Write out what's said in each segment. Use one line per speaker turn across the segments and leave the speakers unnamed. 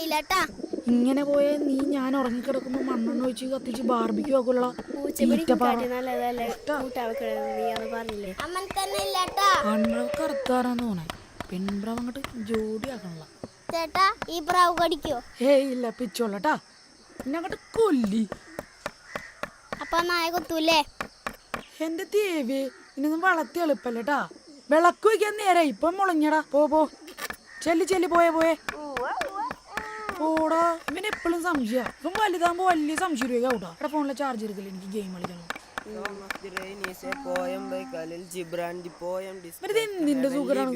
ആയില്ലട്ടാ
ഇങ്ങനെ പോയ നീ ഞാൻ ഉറങ്ങിക്കിടക്കുമ്പോ മണ്ണെണ്ണ ഒഴിച്ച് കത്തിച്ച് ബാർബിക്ക് കണ്ണ കറുത്താറാന്ന് തോന്നേ പെൺപ്രാവ് അങ്ങോട്ട് ജോഡി ആക്കണല്ല
ചേട്ടാ ഈ പ്രാവ് കടിക്കോ?
ഏയ് ഇല്ല പിച്ചോളട്ടാ പിന്നെ അങ്ങോട്ട് കൊല്ലി.
അപ്പൊ നായ കൊത്തൂല്ലേ?
എന്റെ തേവി ഇനൊന്നും വളർത്തി എളുപ്പല്ലട്ടാ വിളക്ക് വയ്ക്കാൻ നേരെ ഇപ്പൊ മുളഞ്ഞടാ. പോ പോ. ചെല്ലി ചെല്ലി പോയേ പോയേ. പോടാ. ഇവന് എപ്പോഴും സംശയ. ഇപ്പം വലുതാകുമ്പോ വലിയ സംശയം എടാ ഫോണിലെ ചാർജ് എടുക്കില്ല? എനിക്ക് ഗെയിം കളിക്കണം. എന്തിന്റെ സുഖമാണ്.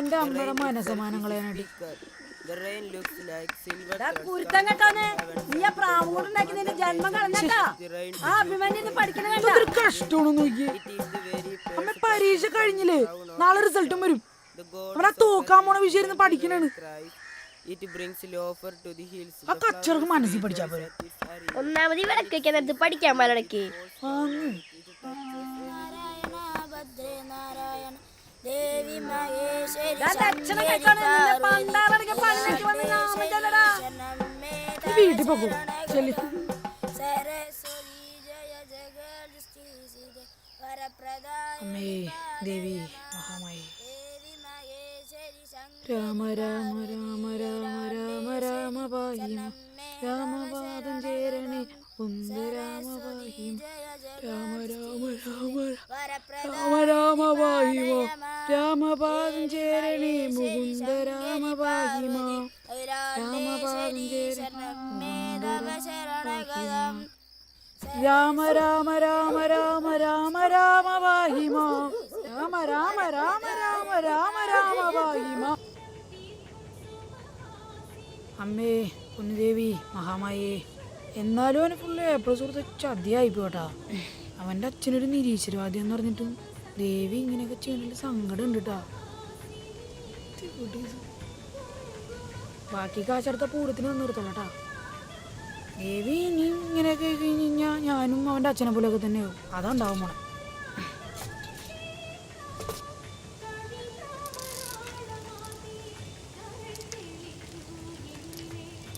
എന്റെ അമ്മയുടെ മനസമാനങ്ങളെ
The rain looks like silver threads
കുരുത്തം കെട്ടോനെ നീ ആ പ്രാവും കൊണ്ട് ഉണ്ടാക്കി നിന്റെ ജന്മം കളഞ്ഞട്ടാ ആ അഭിമാനി പഠിക്കണ കണ്ട.
ഇതൊരു കഷ്ടമാണ് നോക്കിയേ.
It is the very
അമ്മ പരീക്ഷ കഴിഞ്ഞില്ലേ? നാളെ റിസൾട്ടും വരും. അവിടെ തോക്കാൻ പോണ വിഷയം പഠിക്കണാണ്. ആ കച്ചറക്ക് മനസ്സിൽ പഠിച്ചാ
പോലെ
ഒന്നാമത് ഇവിടെ പഠിക്കാൻ
നാരായണ ദേവി
വീട്ടിൽ പോകൂ ചെല്ലി. അമ്മേ ദേവി മഹാമായി. രാമ രാമ രാമ രാമ രാമ രാമ പാഹിമ രാമപാദം ചേരണേ കുന്ദ രാമ പാഹിമ രാമ രാമ രാമ രാമ രാമ പാഹിമ രാമപാദം ചേരണേ മുകുന്ദ രാമ പാഹിമ രാമപാദം ചേരണേ രാമ രാമ രാമ രാമ രാമ രാമ പാഹിമ രാമ രാമ രാമ രാമ രാമ രാമ പാഹിമ അമ്മേ പൊന്നുദേവി മഹാമായേ. എന്നാലും അവന് ഫുള്ള് എ പ്ലസ് കൊടുത്ത് ചതിയായി പോട്ടാ അവന്റെ അച്ഛനൊരു നിരീശ്വരവാദി എന്ന് പറഞ്ഞിട്ടും ദേവി ഇങ്ങനെയൊക്കെ ചെയ്യുന്നതിൽ സങ്കടം ഉണ്ട് കേട്ടാ. ബാക്കി കാശെടുത്ത പൂരത്തിന് വന്ന് നിർത്തല്ലട്ടാ ദേവി ഇനി ഇങ്ങനെയൊക്കെ കഴിഞ്ഞ് കഴിഞ്ഞാൽ ഞാനും അവന്റെ അച്ഛനെ പോലെയൊക്കെ തന്നെയാവും. അതാണ്ടാവും മോളെ.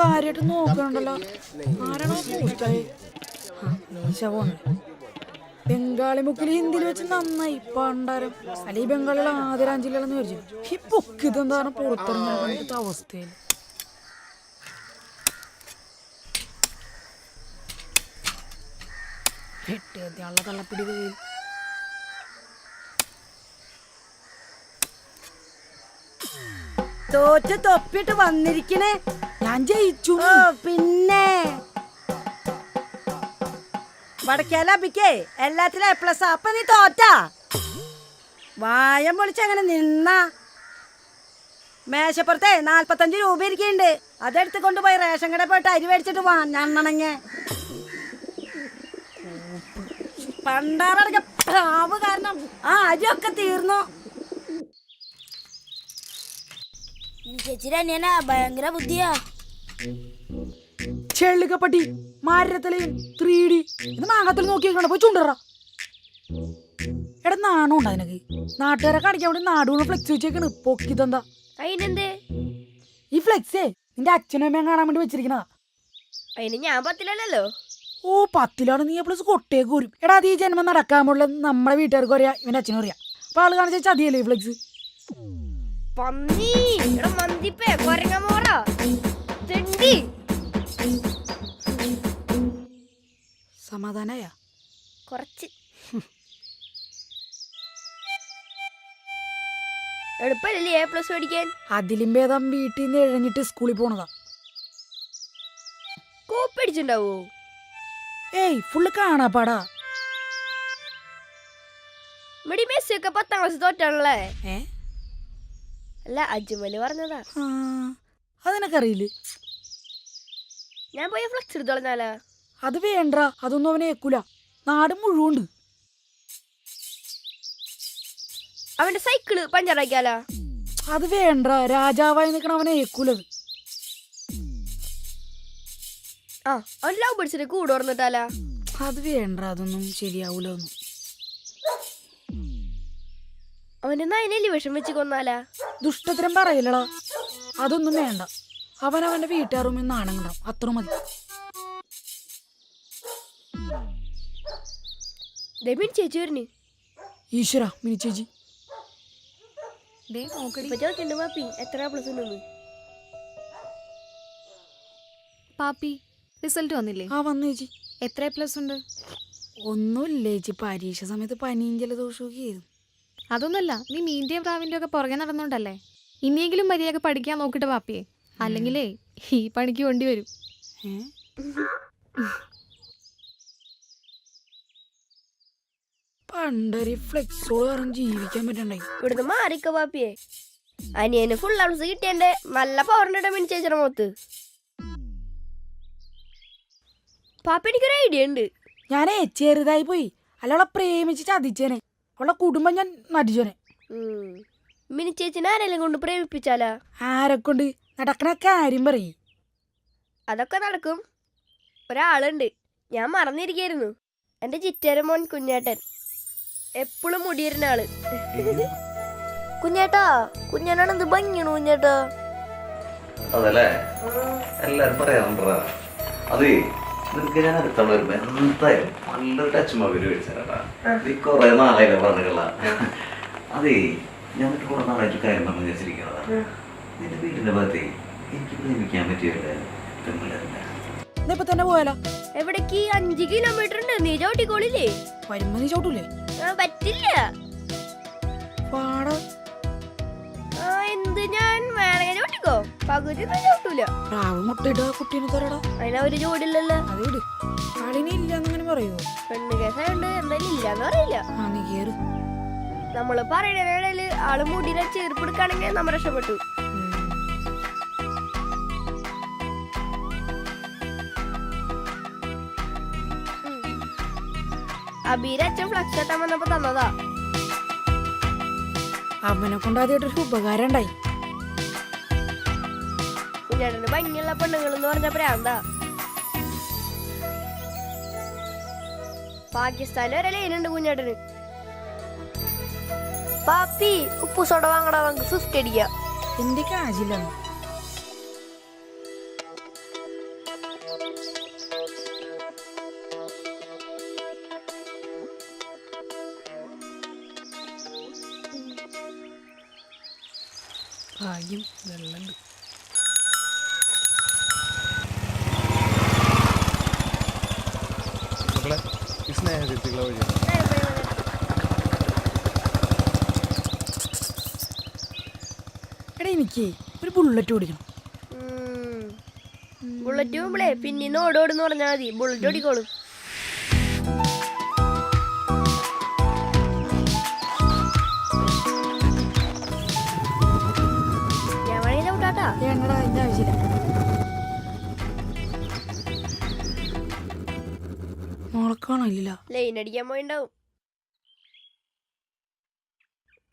കാര്യമായിട്ട് നോക്കണുണ്ടല്ലോ. ആരാണോ പോസ്റ്റായി ശവമാണ്. ബംഗാളി മുക്കിൽ ഹിന്ദിയിൽ വെച്ച് നന്നായി. പണ്ടാരം അല്ലെ ഈ ബംഗാളികൾ ആദരാഞ്ജലികളെന്ന് വിചാരിച്ചു? ഈ പൊക്ക് ഇതെന്താണ് പുറത്തിറങ്ങാത്ത അവസ്ഥയിൽ? വെട്ടിയത്തിയുള്ള തള്ളപ്പിടി കയ്യിൽ.
തോറ്റ് തൊപ്പിട്ട് വന്നിരിക്കണേ.
ഞാൻ ജയിച്ചു.
പിന്നെ. വടക്കേലപ്പിക്കേ എല്ലാത്തിലും എ പ്ലസ് അപ്പൊ നീ തോറ്റാ. വായം പൊളിച്ചങ്ങനെ നിന്ന. മേശപ്പുറത്തെ നാൽപ്പത്തഞ്ച് രൂപ ഇരിക്കുന്നുണ്ട്. അതെടുത്ത് കൊണ്ടുപോയി റേഷൻ കടയിൽ പോയിട്ട് അരി മേടിച്ചിട്ട് വാ ഞണ്ണണങ്ങ. പണ്ടാറടക്ക പ്രാവ് കാരണം ആ അരിയൊക്കെ തീർന്നു.
ചേച്ചിയുടെ അനിയനാ ഭയങ്കര ബുദ്ധിയാ.
ചെള്ളിക്കപ്പട്ടി മാരത്തലയും ത്രീ ഡി ഇത് മാങ്ങത്തിൽ നോക്കിയേക്കണ? പോയി ചൂണ്ടറ എടാ നാണം ഉണ്ട് നാട്ടുകാരെ കാണിക്കാൻ വേണ്ടി നാടുകൊണ്ട് ഫ്ലെക്സ് വെച്ചേക്കണ്. പൊക്കി തന്താ
അതിനെന്തേ
ഈ ഫ്ലെക്സേ നിന്റെ അച്ഛനും അമ്മയും കാണാൻ വേണ്ടി വെച്ചിരിക്കണതാ.
അതിന് ഞാൻ പത്തിലല്ലോ
ഓ പത്തിലാണ് നീ പ്ലസ് കൊട്ടേക്ക് വരും. എടാ അത് ഈ ജന്മം നടക്കാൻ പോലുള്ള നമ്മളെ വീട്ടുകാർക്ക് അറിയാം ഇവന്റെ അച്ഛനും അറിയാം. അപ്പൊ ആൾ കാണിച്ച ചതിയല്ലേ ഫ്ലെക്സ്
പന്നി. മന്തിപ്പേ തെണ്ടി
സമാധാനായ?
കുറച്ച്. എളുപ്പല്ലേ എ പ്ലസ് മേടിക്കാൻ
അതിലും ഭേദം വീട്ടിൽ നിന്ന് എഴഞ്ഞിട്ട് സ്കൂളിൽ പോണതാ.
കോപ്പടിച്ചിണ്ടാവോ
ഏയ് ഫുള്ള് കാണാപ്പാടാ.
പാടാ ഈ മെസ്സി ഒക്കെ പത്താം ക്ലാസ് തോറ്റാണല്ലേ?
ഏ?
അല്ല അജ്മൽ പറഞ്ഞതാ.
അതിനൊക്കെ അറിയില്ലേ
ഞാൻ പോയി ഫ്ലക്സ് എടുത്തോളഞ്ഞാലാ
അത് വേണ്ട അതൊന്നും അവനെ ഏക്കൂല. നാട് മുഴുവുണ്ട്.
അവന്റെ സൈക്കിൾ പഞ്ചറാക്കിയാല
അത് വേണ്ട രാജാവായി നിൽക്കണ അവനെ ഏക്കൂലത്.
ആ അവൻ ലവ് ബേഡ്സിന്റെ കൂടെ ഓർന്നിട്ടാലാ
അത് വേണ്ട അതൊന്നും ശരിയാവൂല ഒന്നും
അവന്റെ നയനെല്ലി വിഷം വെച്ച് കൊന്നാലാ?
ദുഷ്ടത്തരം പറയില്ലടാ അതൊന്നും വേണ്ട. അവൻ അവന്റെ വീട്ടുകാരും നാണം കിടാം അത്ര മതി.
ഡെബിൻ ചേച്ചി വരുന്നു
ഈശ്വര മിനി ചേച്ചി.
ചോദിക്കണ്ട് പാപ്പി എത്ര പ്ലസ് ഉണ്ടെന്ന്
പാപ്പി റിസൾട്ട് വന്നില്ലേ?
ആ വന്നു ചേച്ചി.
എത്ര പ്ലസ് ഉണ്ട്?
ഒന്നുമില്ല ചേച്ചി പരീക്ഷ സമയത്ത് പനിയും ജലദോഷമൊക്കെ ആയിരുന്നു.
അതൊന്നുമല്ല നീ മീന്റെയും പ്രാവിന്റെ ഒക്കെ പുറകെ നടന്നുണ്ടല്ലേ ഇനിയെങ്കിലും മര്യാദ പഠിക്കാൻ നോക്കിട്ട് പാപ്പിയെ. അല്ലെങ്കിലേ ഈ പണിക്ക് വേണ്ടി വരും.
ഏ? പണ്ടൊരു ഫ്ലെക്സോൾ പറഞ്ഞ് ജീവിക്കാൻ പറ്റണ്ടായി
ഇവിടുന്ന് മാറിക്ക പാപ്പിയെ. അനിയന് ഫുൾ ഹൗസ് കിട്ടിയെന്റെ നല്ല പവറിന്റെ മിനി ചേച്ചിയുടെ മുഖത്ത്. പാപ്പ എനിക്കൊരു ഐഡിയ ഉണ്ട്.
ഞാനേ ചെറുതായി പോയി. അല്ല അവളെ പ്രേമിച്ച് ചതിച്ചേനെ അവളെ കുടുംബം ഞാൻ നടിച്ചോനെ.
മിനി ചേച്ചിനെ ആരെല്ലാം കൊണ്ട് പ്രേമിപ്പിച്ചാലാ?
ആരെക്കൊണ്ട് നടക്കണ കാര്യം പറയും.
അതൊക്കെ നടക്കും. ഒരാളുണ്ട്. ഞാൻ മറന്നിരിക്കായിരുന്നു. എന്റെ ചിറ്റേരമോൻ കുഞ്ഞേട്ടൻ. എപ്പോഴും മുടിയിരുന്ന ആൾ കുഞ്ഞേട്ടാ കുഞ്ഞേട്ടാണ് എന്ത് ഭംഗിയാണ് കുഞ്ഞേട്ടാ?
അതല്ലേ? എല്ലാരും പറയാറുണ്ടാ അതേ നിനക്ക് ഞാൻ അടുത്തുള്ള ഒരു എന്തായാലും നല്ലൊരു ടച്ച് മൊബൈൽ മേടിച്ചാലാ നീ കൊറേ നാളായില്ല പറഞ്ഞിട്ടുള്ള. അതേ ഞാൻ കുറെ നാളായിട്ട് കാര്യം പറഞ്ഞു വിചാരിച്ചിരിക്കുന്നതാ. നിന്റെ വീടിന്റെ ഭാഗത്തേ എനിക്ക് പ്രേമിക്കാൻ പറ്റിയല്ലേ
ഇപ്പൊ തന്നെ പോയാലോ?
എവിടേക്ക്? അഞ്ച് കിലോമീറ്റർ ഉണ്ട്. നീ ചവിട്ടിക്കോളില്ലേ?
വരുമ്പോ നീ ചവിട്ടൂലേ?
പറ്റില്ല. എന്ത് ഞാൻ വേണമെങ്കിൽ ചവിട്ടിക്കോ പകുതി ചവിട്ടൂല
പ്രാവ് കുട്ടീനെ തരടാ.
അതിനാ ഒരു ജോഡില്ലല്ലോ
അത് വിട് ആളിനെ ഇല്ല എന്നിങ്ങനെ പറയുമോ
പെണ്ണ് കേസായോണ്ട് എന്തായാലും ഇല്ലാന്ന് പറയില്ല.
ആ നീ കേറ്.
നമ്മൾ പറയണതിനിടയിൽ ആൾ മുടിയിലെ ചേർപ്പെടുക്കാണെങ്കിൽ നമ്മൾ രക്ഷപ്പെട്ടു. അബീര അച്ഛൻ ഫ്ലക്സ് കെട്ടാൻ വന്നപ്പോ തന്നതാ.
അമ്മനെ കൊണ്ട് ആദ്യമായിട്ടൊരു ഉപകാരം ഉണ്ടായി.
കുഞ്ഞേട്ടന് ഭംഗിയുള്ള പെണ്ണുങ്ങൾ എന്ന് പറഞ്ഞ പ്രാന്താ. പാകിസ്ഥാനിൽ ഒരു ലൈനുണ്ട് കുഞ്ഞേട്ടന് പാപ്പി ഉപ്പു സോഡ വാങ്ങടാ നമുക്ക് ഫിഫ്റ്റ് അടിക്കാം.
എന്റെ കാശില്ലെന്ന് ഭാഗ്യം വെള്ളമുണ്ട്
മക്കളെ ഈ വഴിയാണ്
എടാ എനിക്ക് ഒരു ബുള്ളറ്റ് ഓടിക്കണം.
ബുള്ളറ്റ് പോകുമ്പോളേ പിന്നെ ഓടോടെന്ന് പറഞ്ഞാൽ മതി. ബുള്ളറ്റ് ഓടിക്കോളും.
മോളക്കാണില്ല
ലൈൻ അടിക്കാൻ പോയിണ്ടാവും.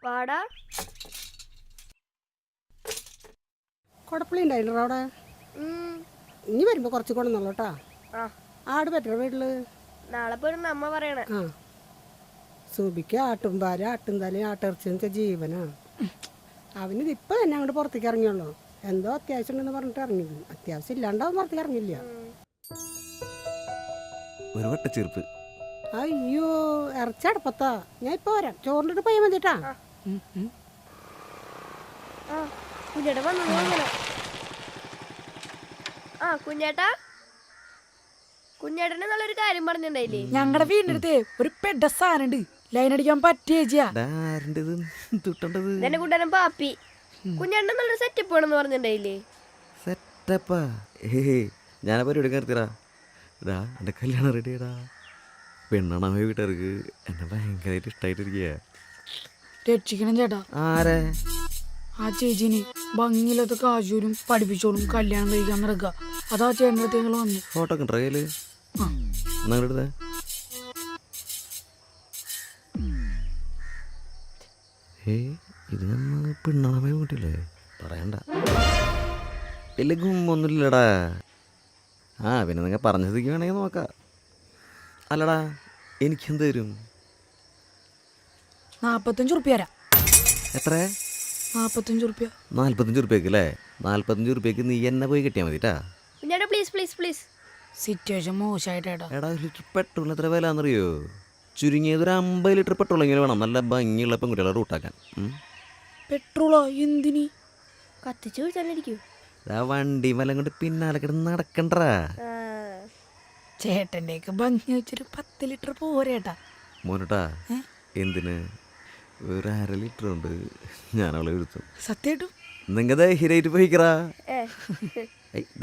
വാടാ.
കുഴപ്പമില്ല ഉണ്ടായില്ല അവിടെ. ഇനി വരുമ്പോ കുറച്ച് കൊണ്ടുവന്നോളൂ കേട്ടാ
ആ.
ആട് പറ്റോ വീട്ടിൽ?
നാളെ പോരും അമ്മ പറയണേ.
ആ. സുബിക്ക് ആട്ടുംപാൽ ആട്ടുംതാലി ആട്ടിറച്ചി വെച്ചാൽ ജീവനാ. അവന് ഇപ്പൊ തന്നെ അങ്ങോട്ട് പുറത്തേക്ക് ഇറങ്ങിയുള്ളൂ. എന്തോ അത്യാവശ്യം ഉണ്ടെന്ന് പറഞ്ഞിട്ട് ഇറങ്ങി. അത്യാവശ്യം ഇല്ലാണ്ടാവും പുറത്തേക്ക് ഇറങ്ങില്ല.
ഒരു വട്ടച്ചെറുപ്പ്
അയ്യോ ഇറച്ചടപ്പത്താ ഞാൻ ഇപ്പൊ വരാം. ചോറിന്റെ പോയി മതിട്ടാ.
ആ. കുഞ്ഞേട്ടൻ വന്നു ആ കുഞ്ഞേട്ടാ. കുഞ്ഞേട്ടനെ നല്ലൊരു കാര്യം പറഞ്ഞിട്ടുണ്ടായില്ലേ?
ഞങ്ങളുടെ വീടിന്റെ അടുത്ത് ഒരു പെഡ സാധനണ്ട്. ലൈൻ അടിക്കാൻ പറ്റിയ ചേച്ചിയാ
ആരുണ്ടത് തുട്ടേണ്ടത്?
എന്റെ കൂട്ടുകാരൻ പാപ്പി. കുഞ്ഞേട്ടൻ നല്ലൊരു സെറ്റപ്പ് വേണമെന്ന് പറഞ്ഞിട്ടുണ്ടായില്ലേ?
സെറ്റപ്പാ ഏ ഞാനാ പരിപാടി നിർത്തിടാ ഇടാ എന്റെ കല്യാണം റെഡിയാടാ പെണ്ണണ വീട്ടുകാർക്ക്? എന്നെ ഭയങ്കരമായിട്ട് ഇഷ്ടമായിട്ടിരിക്കുക
രക്ഷിക്കണം ചേട്ടാ.
ആരെ?
ആ ചേച്ചിനെ ഭംഗിയിലത്തെ കാശൂരും പഠിപ്പിച്ചോളും കല്യാണം കഴിക്കാൻ നടക്കുക. അതാ ചേട്ടന്റെ ഞങ്ങൾ വന്നു.
ഫോട്ടോ ഒക്കെ നിങ്ങളുടെ ഏ ഇത് നമ്മ പെണ്ണാമേ വീട്ടില്ലേ പറയണ്ട. വലിയ ഗുമ്മൊന്നുമില്ലടാ. ആ പിന്നെ നിങ്ങൾ പറഞ്ഞ സ്ഥിതിക്ക് വേണമെങ്കിൽ നോക്കാം. അല്ലടാ എനിക്കെന്ത് തരും?
നാൽപ്പത്തഞ്ച് റുപ്യ തരാം.
എത്ര?
നാൽപ്പത്തഞ്ച് റുപ്യ
നാൽപ്പത്തഞ്ച് റുപ്യക്ക് അല്ലേ നാൽപ്പത്തഞ്ച് റുപ്യക്ക് നീ എന്നെ പോയി കിട്ടിയാൽ മതി കേട്ടാ
പ്ലീസ് പ്ലീസ് പ്ലീസ്
സിറ്റുവേഷൻ മോശമായിട്ടാ
എടാ ഒരു ലിറ്റർ പെട്രോളിന് എത്ര വില എന്നറിയോ ചുരുങ്ങിയത് ഒരു അമ്പത് ലിറ്റർ പെട്രോളെങ്കിലും വേണം. നല്ല ഭംഗിയുള്ള പെൺകുട്ടികളെ റൂട്ടാക്കാൻ.
പെട്രോളോ എന്തിന്?
കത്തിച്ചു വീഴ്ത്താനിരിക്കൂ
ആ വണ്ടി മലം കൊണ്ട് പിന്നാലെ കിടന്ന് നടക്കണ്ടടാ.
ചേട്ടന്റെയൊക്കെ ഭംഗി വെച്ചൊരു പത്ത് ലിറ്റർ പോരേട്ടാ
മോനട്ടാ എന്തിന്? ഒരു അര ലിറ്റർ ഉണ്ട്. ഞാൻ അവളെ എടുത്തു
സത്യമായിട്ടും
നിങ്ങ ധൈര്യമായിട്ട് പോയിക്കറാ.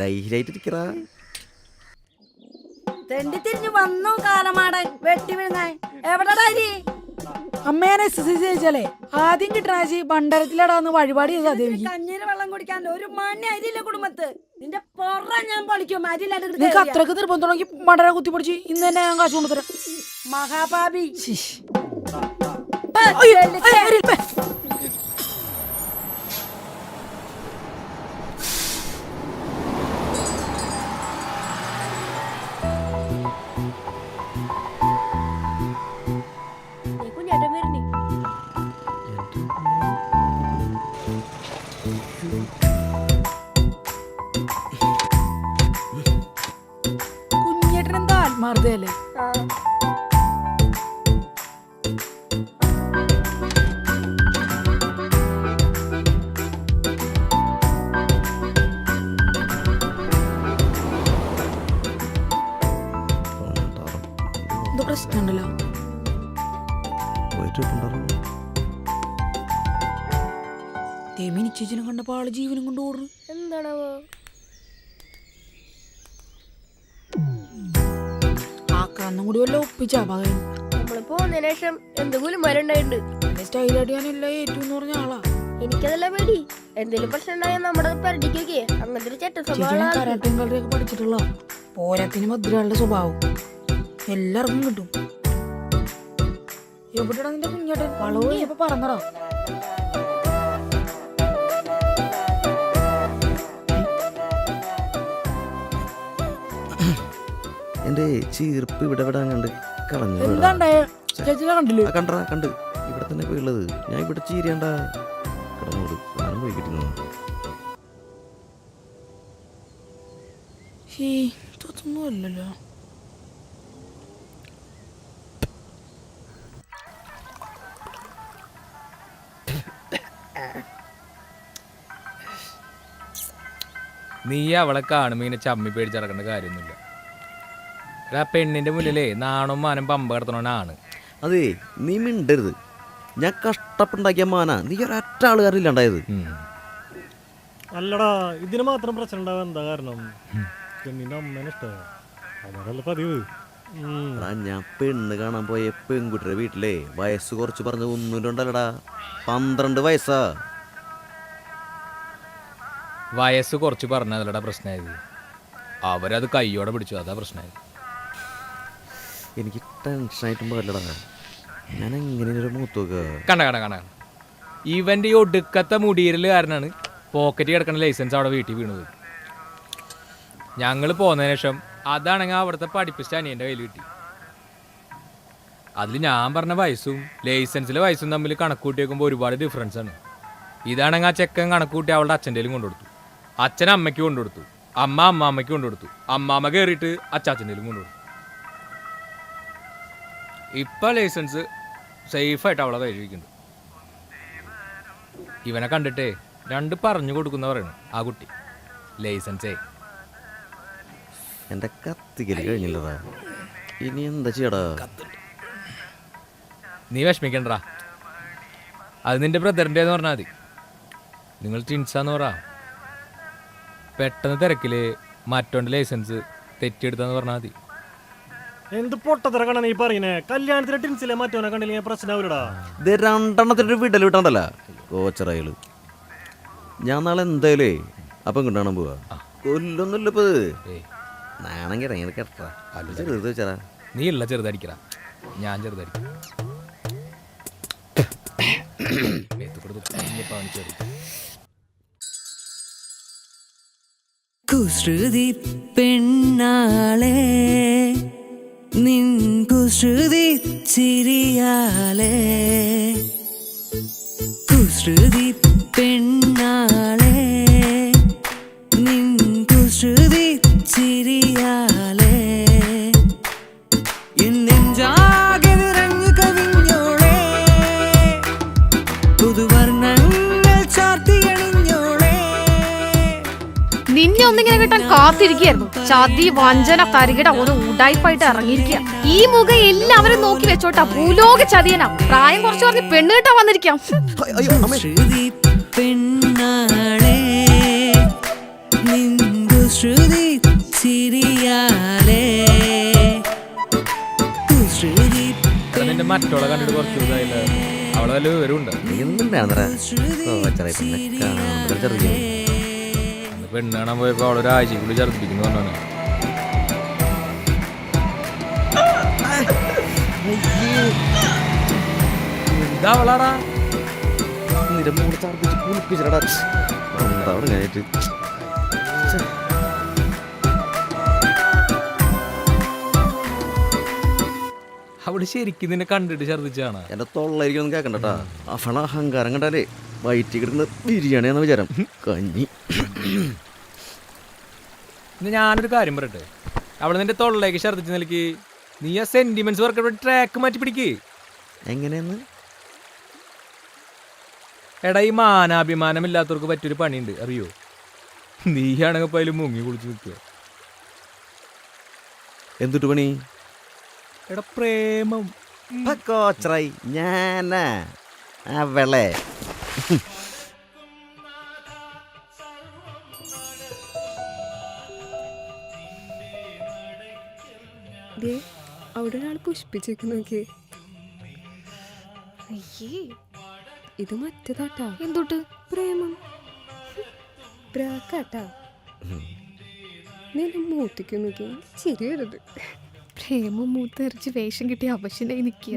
ധൈര്യമായിട്ട് ഇരിക്കറാ.
തെണ്ടി തിരിഞ്ഞു വന്നു കാലമാടൻ. വെട്ടി വീഴുന്ന എവിടെടാ ഇനി
അമ്മേനെ ചോദിച്ചാലേ ആദ്യം കിട്ടണാച്ചി പണ്ടരത്തിലടാന്ന് വഴിപാട് ചെയ്താ
കഞ്ഞീര് വെള്ളം കുടിക്കാൻ ഒരു മണി അരിയില്ല കുടുംബത്ത്. നിന്റെ പൊറ ഞാൻ പൊളിക്കും അരിയില്ലാണ്ട്
നിനക്ക് അത്രയ്ക്ക് നിർബന്ധം തുടങ്ങി മടര കുത്തിപ്പൊടിച്ച് ഇന്ന് തന്നെ ഞാൻ കാശ് കൊണ്ടുതരാം.
മഹാപാപി.
ആ
കന്നും കൂടി വല്ല ഒപ്പിച്ചാ പകരം
നമ്മൾ പോന്നതിന് ശേഷം എന്ത് ഗുലുമാരുണ്ടായിട്ടുണ്ട്
എന്റെ സ്റ്റൈലായിട്ട് ഞാൻ എല്ലാം ഏറ്റവും എന്ന് പറഞ്ഞ ആളാ.
എനിക്കതല്ല പേടി. എന്തെങ്കിലും പ്രശ്നം ഉണ്ടായാൽ നമ്മുടെ പെരടിക്ക് വെക്കേ അങ്ങനത്തെ ഒരു ചെറ്റ
ചേച്ചി
സ്വഭാവം
ഞാൻ
ആൾക്ക്.
കരാട്ടയും കളറിയൊക്കെ പഠിച്ചിട്ടുള്ള പോരാത്തിന് ഭദ്രയാളുടെ സ്വഭാവം. എല്ലാവർക്കും കിട്ടും. എവിടെയാണ് നിന്റെ കുഞ്ഞേട്ടൻ? വളവ് ഇപ്പൊ പറഞ്ഞടാ
എന്റെ ചീർപ്പ് ഇവിടെ ഇവിടെ. കണ്ട് കളഞ്ഞു കണ്ടടാ കണ്ട് ഇവിടെ തന്നെ പോയി ഉള്ളത്. ഞാൻ ഇവിടെ ചീരണ്ട കിടന്നോട് ഞാനും പോയി കിട്ടുന്നു
നീ അവളെ കാണുമ്പോ ഇങ്ങനെ ചമ്മി പേടിച്ചിറക്കേണ്ട കാര്യമൊന്നുമില്ല. ആ പെണ്ണിന്റെ മുന്നിലേ നാണും മാനും പമ്പ കിടത്തണോനാണ്
അതേ നീ മിണ്ടരുത്. ഞാൻ കഷ്ടപ്പുണ്ടാക്കിയ മാന. നീ ഒരൊറ്റ ആളുകാരില്ലാണ്ടായത്
അല്ലടാ ഇതിന് മാത്രം പ്രശ്നം ഉണ്ടാവാൻ എന്താ കാരണം? പെണ്ണിന്റെ അമ്മേനെ ഇഷ്ടമാണ് അതല്ല പതിവ്.
എടാ ഞാൻ പെണ്ണ് കാണാൻ പോയ പെൺകുട്ടിയുടെ വീട്ടിലെ വയസ്സ് കുറച്ച് പറഞ്ഞ ഒന്നും രണ്ടല്ലടാ പന്ത്രണ്ട് വയസ്സാ.
വയസ്സ് കുറച്ച് പറഞ്ഞതല്ലടാ പ്രശ്നമായത് അവരത് കയ്യോടെ പിടിച്ചു. അതാ പ്രശ്നമായത്
എനിക്ക് ടെൻഷനായിട്ടും പാടില്ലടാ ഞാൻ എങ്ങനെ ഒരു
കണ്ട കണ്ട കണ്ട ഇവന്റെ ഈ ഒടുക്കത്തെ മുടിയിരൽ കാരണമാണ് പോക്കറ്റ് കിടക്കുന്ന ലൈസൻസ് അവിടെ വീട്ടിൽ വീണത്. ഞങ്ങൾ പോന്നതിന് ശേഷം അതാണെങ്കിൽ അവിടുത്തെ പഠിപ്പിച്ച അനിയന്റെ കയ്യിൽ കിട്ടി. അതിൽ ഞാൻ പറഞ്ഞ വയസ്സും ലൈസൻസിലെ വയസ്സും തമ്മിൽ കണക്ക് കൂട്ടി വെക്കുമ്പോൾ ഒരുപാട് ഡിഫറൻസ് ആണ്. ഇതാണെങ്കിൽ ആ ചെക്കൻ കണക്ക് കൂട്ടി അവളുടെ അച്ഛന്റെ കൊണ്ടുകൊടുത്തു അച്ഛൻ അമ്മയ്ക്ക് കൊണ്ടുകൊടുത്തു അമ്മ അമ്മാമ്മയ്ക്ക് കൊണ്ടുകൊടുത്തു അമ്മാമ്മ കയറിയിട്ട് അച്ചാച്ചന്റെ കൊണ്ടുകൊടുത്തു ഇപ്പൊ ലൈസൻസ് സേഫായിട്ട് അവളെ കയ്യിലിരിക്കുന്നുണ്ട് ഇവനെ കണ്ടിട്ടേ രണ്ട് പറഞ്ഞു കൊടുക്കുന്ന പറയണു ആ കുട്ടി. ലൈസൻസേ
എന്റെ കത്തിക്കൽ കഴിഞ്ഞില്ലതാ ഇനി എന്താ ചെയ്യടാ?
നീ വിഷമിക്കണ്ടടാ അത് നിന്റെ ബ്രദറിന്റെ എന്ന് പറഞ്ഞാൽ മതി. നിങ്ങൾ ടിൻസാന്ന് പറ. പെട്ടെന്ന് തിരക്കിൽ മറ്റോന്റെ ലൈസൻസ് തെറ്റിയെടുത്താന്ന് പറഞ്ഞാൽ മതി.
എന്ത് പൊട്ടത്തിറക്കണ നീ പറയുന്നേ? കല്യാണത്തിന് ടിൻസിലെ മാറ്റോനെ കണ്ടില്ലെങ്കിൽ പ്രശ്നമാവില്ലടാ
ഇത് രണ്ടെണ്ണത്തിന്റെ വിടൽ വിട്ടണ്ടല്ല? കോച്ചറകൾ ഞാൻ നാളെ എന്തായാലേ അപ്പം കിട്ടണം പോവാ. കൊല്ലൊന്നുമില്ല ഇപ്പൊ നാണെങ്കിൽ കേട്ടാ ചെറുത് വെച്ചാ
നീ ഇല്ല ചെറുതടിക്കടാ ഞാൻ ചെറുതായിരിക്കും.
കുസൃതി പെണ്ണാളെ. നിൻ കുശ്രുതി ചിരിയാളെ
നിന്നെ ഒന്നിങ്ങനെ കിട്ടാൻ കാത്തിരിക്കുകയായിരുന്നു. ചതി വഞ്ചന കരികിട ഒന്ന് ഉടായ്പായിട്ട് ഇറങ്ങിയിരിക്കുക. ഈ മുഖം എല്ലാവരും നോക്കി വെച്ചോട്ടാ ഭൂലോക ചതിയനാ. പ്രായം കുറച്ച് പറഞ്ഞ് പെണ്ണ് കിട്ടാൻ വന്നിരിക്കാം.
ശ്രുതി പെണ്ണാളെ നിന്ദു ശ്രുതി ചിരിയാലേ ശ്രുതി
എടാ, നിന്റെ മറ്റോളെ കണ്ടിട്ട് കുറച്ച് ഇതായില്ല? അവളെ വല്ല വിവരമുണ്ട്
കാണുമ്പോൾ ചെറിയ
പെണ്ണ് കാണാൻ പോയപ്പോ അവളൊരാഴ്ചക്കുള്ളിൽ ഛർദ്ദിപ്പിക്കുന്നു പറഞ്ഞാണ് അവളാടാ?
നിന്റെ മൂന്ന് ചാർപ്പിച്ച് കുളിപ്പിച്ചടാ. എന്താ അവിടെ കഴിഞ്ഞിട്ട്
അവൾ ശരിക്കും നിന്നെ കണ്ടിട്ട് ഛർദ്ദിച്ചാണ്
എന്റെ തൊള്ളായിരിക്കും കേക്കണ്ടട്ടാ അവള അഹങ്കാരം കണ്ടാലേ വയറ്റി കിടക്കുന്ന ബിരിയാണിയാന്ന് വിചാരം. കഞ്ഞി.
ഞാനൊരു കാര്യം പറയട്ടെ? അവിടെ നിന്റെ തൊള്ളേക്ക് ഛർദിച്ച് നൽകി നീ ആ സെന്റിമെന്റ്സ് വർക്ക് ട്രാക്ക് മാറ്റി പിടിക്ക്.
എങ്ങനെയെന്ന്?
എടാ ഈ മാനാഭിമാനം ഇല്ലാത്തവർക്ക് പറ്റിയൊരു പണിയുണ്ട് അറിയോ? നീയാണെങ്കിൽ ഇപ്പൊ അതിൽ മുങ്ങി കുളിച്ച് നിൽക്കുക.
എന്തിട്ട് പണി?
എടാ പ്രേമം.
ഞാനാ. അവളെ.
അവിടെ ഒരാൾ പുഷ്പിച്ചേക്ക് നോക്കിയേ
അയ്യേ.
ഇത് മറ്റേതാട്ടാ.
എന്തോട്ട്?
പ്രേമം. പ്രാക്കാട്ടാ നീ മൂത്തിക്കുന്നു മൂത്തിക്ക് നോക്കി. ചിരി വരുത്
പ്രേമം മൂത്തെറിച്ച് വേഷം കിട്ടി അവശനായി നിൽക്കുക.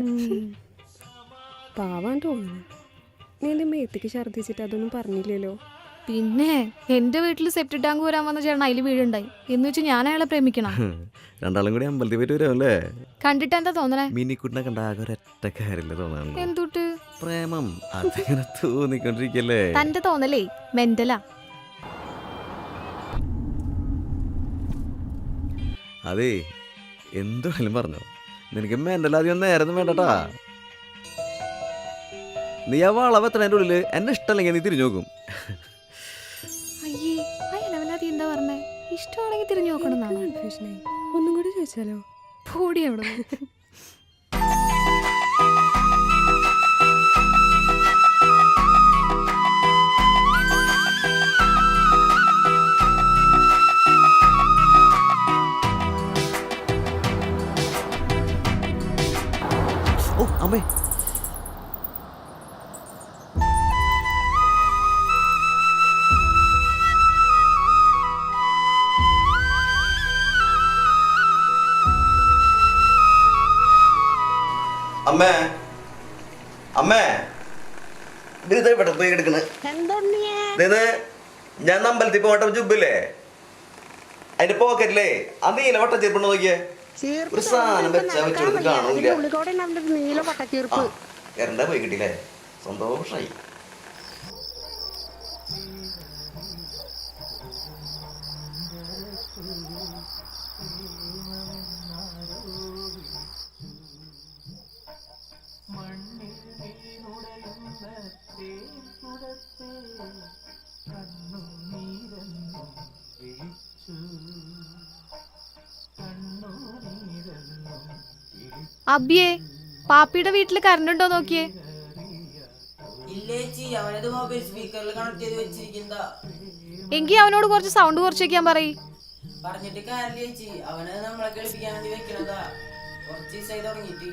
പാവാൻ തോന്നുന്നു. നീ എന്റെ മേത്തേക്ക് ഛർദ്ദിച്ചിട്ട് അതൊന്നും പറഞ്ഞില്ലല്ലോ.
പിന്നെ എന്റെ വീട്ടിൽ സെപ്റ്റ് ടാങ്ക് വരാൻ വന്ന ചേട്ടൻ അതിൽ വീടുണ്ടായി എന്ന് വെച്ച് ഞാൻ അയാളെ പ്രേമിക്കണം.
രണ്ടാളും കൂടി അമ്പലത്തിൽ പോയിട്ട് വരുമല്ലേ?
കണ്ടിട്ട് എന്താ തോന്നണേ?
മിനിക്കുട്ടിനെ കണ്ട ആകെ ഒരൊറ്റ കാര്യമില്ല തോന്നാണ്
എന്തുട്ട്?
പ്രേമം. അതിങ്ങനെ തോന്നിക്കൊണ്ടിരിക്കല്ലേ?
തന്റെ തോന്നലേ മെന്റലാ
അതെ എന്തായാലും പറഞ്ഞു. നിനക്ക് മെന്റലാദ്യം നേരം വേണ്ടട്ടാ. നീ ആ വളവ് എത്രതിന്റെ ഉള്ളിൽ എന്നെ ഇഷ്ടമല്ലെങ്കിൽ നീ തിരിഞ്ഞു നോക്കും.
ഇഷ്ടമാണെങ്കിൽ തിരിഞ്ഞു നോക്കണം എന്നാണ്?
കൺഫ്യൂഷനായി ഒന്നും കൂടി ചോദിച്ചാലോ?
പൂടി അവിടെ.
ഓ അമ്മേ. പോയി ഞാൻ അമ്പലത്തിൽ പോകട്ടെ ജുബില്ലേ അതിന്റെ പോക്കറ്റില്ലേ ആ നീല വട്ട ചെറുപ്പുണ്ട് നോക്കിയേ. ഒരു സാധനം വെച്ചാ വെച്ചെടുത്ത് കാണൂല. പോയി കിട്ടിയില്ലേ? സന്തോഷായി.
അബിയെ പാപ്പിയുടെ വീട്ടിൽ കറണ്ട് ഉണ്ടോ നോക്കിയേ എങ്കി അവനോട് കുറച്ച് സൗണ്ട് കുറച്ച് വെക്കാൻ പറയ്.
പറഞ്ഞിട്ട് കാര്യമില്ല ചേച്ചി. അവനെ നമ്മളെ കളിപ്പിക്കാൻ വേണ്ടി വെക്കണതാ.
കുറച്ച് ദിവസമായി തുടങ്ങിയിട്ട്.